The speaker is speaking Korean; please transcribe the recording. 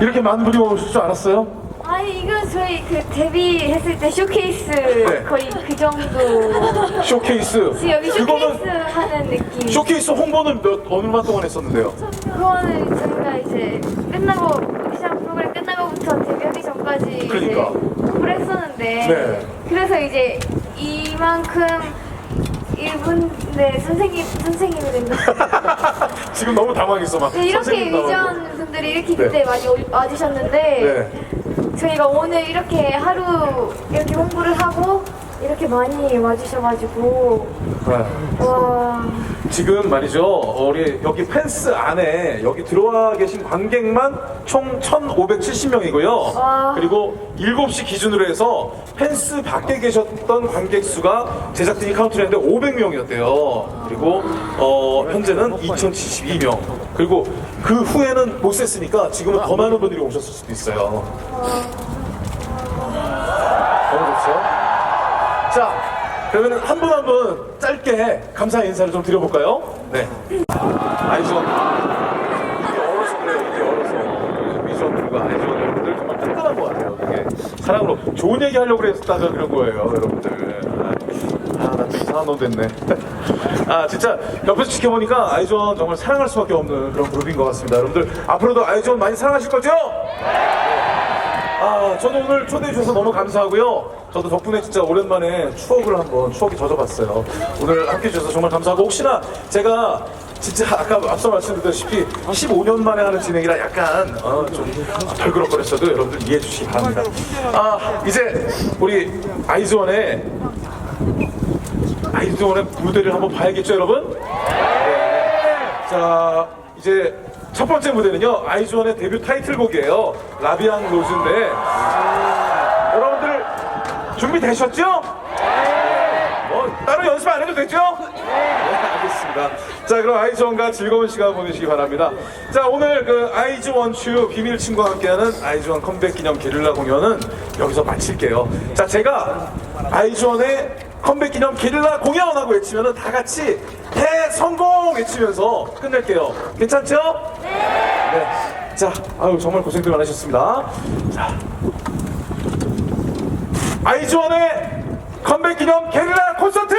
이렇게 많은 분이 오실 줄 알았어요? 아니 이거 저희 그 데뷔했을 때 쇼케이스 네. 거의 그 정도 쇼케이스. 지금 여기 쇼케이스 그거는 하는 느낌 쇼케이스 홍보는 몇 얼마 동안 했었는데요? 그거는 저희가 이제 끝나고 오디션 프로그램 끝나고부터 데뷔하기 전까지 그러니까. 이제 공부를 했었는데 네. 그래서 이제 이만큼 이분 네 선생님 선생님이 된다 지금 너무 당황했어 막. 네, 이렇게 선생님 나오고. 위전 분들이 이렇게 네. 그때 많이 오- 와주셨는데 네. 저희가 오늘 이렇게 하루 이렇게 홍보를 이렇게 많이 와주셔가지고 네. 와 지금 말이죠. 우리 여기 펜스 안에 여기 들어와 계신 관객만 총 1,570명이고요. 와. 그리고 7시 기준으로 해서 펜스 밖에 계셨던 관객 수가 제작진이 카운트를 했는데 500명이었대요. 그리고 어, 현재는 2,072명. 그리고 그 후에는 못 셌으니까 지금은 더 많은 분들이 오셨을 수도 있어요. 너무 좋죠? 자, 그러면 한 분 한 분 짧게 감사 인사를 좀 드려볼까요? 네. 아이즈원. 이게 얼어서 그래요, 이게 얼어서. 미즈원들과 아이즈원 여러분들 정말 끈끈한 것 같아요. 이게 사랑으로 좋은 얘기 하려고 했다가 그런 거예요, 여러분들. 아, 나 또 이상한 놈 됐네. 아, 진짜 옆에서 지켜보니까 아이즈원 정말 사랑할 수밖에 없는 그런 그룹인 것 같습니다. 여러분들 앞으로도 아이즈원 많이 사랑하실 거죠? 아, 저도 오늘 초대해 주셔서 너무 감사하고요. 저도 덕분에 진짜 오랜만에 추억을 한번 추억이 젖어봤어요. 오늘 함께 해주셔서 정말 감사하고 혹시나 제가 진짜 아까 앞서 말씀드렸다시피 15년 만에 하는 진행이라 약간 어, 좀 덜그럭거렸어도 여러분들 이해해 주시기 바랍니다. 아, 이제 우리 아이즈원의 아이즈원의 무대를 한번 봐야겠죠, 여러분? 자 이제 첫 번째 무대는요 아이즈원의 데뷔 타이틀곡이에요. 라비앙 로즈인데. 여러분들 준비되셨죠? 뭐 따로 연습 안 해도 되죠? 네 알겠습니다. 자 그럼 아이즈원과 즐거운 시간 보내시기 바랍니다. 자 오늘 그 아이즈원추 비밀 친구와 함께하는 아이즈원 컴백 기념 게릴라 공연은 여기서 마칠게요. 자 제가 아이즈원의 컴백 기념 게릴라 공연하고 외치면은 다 같이 대성공 외치면서 끝낼게요. 괜찮죠? 네. 네. 자, 아유 정말 고생들 많으셨습니다. 자, 아이즈원의 컴백 기념 게릴라 콘서트.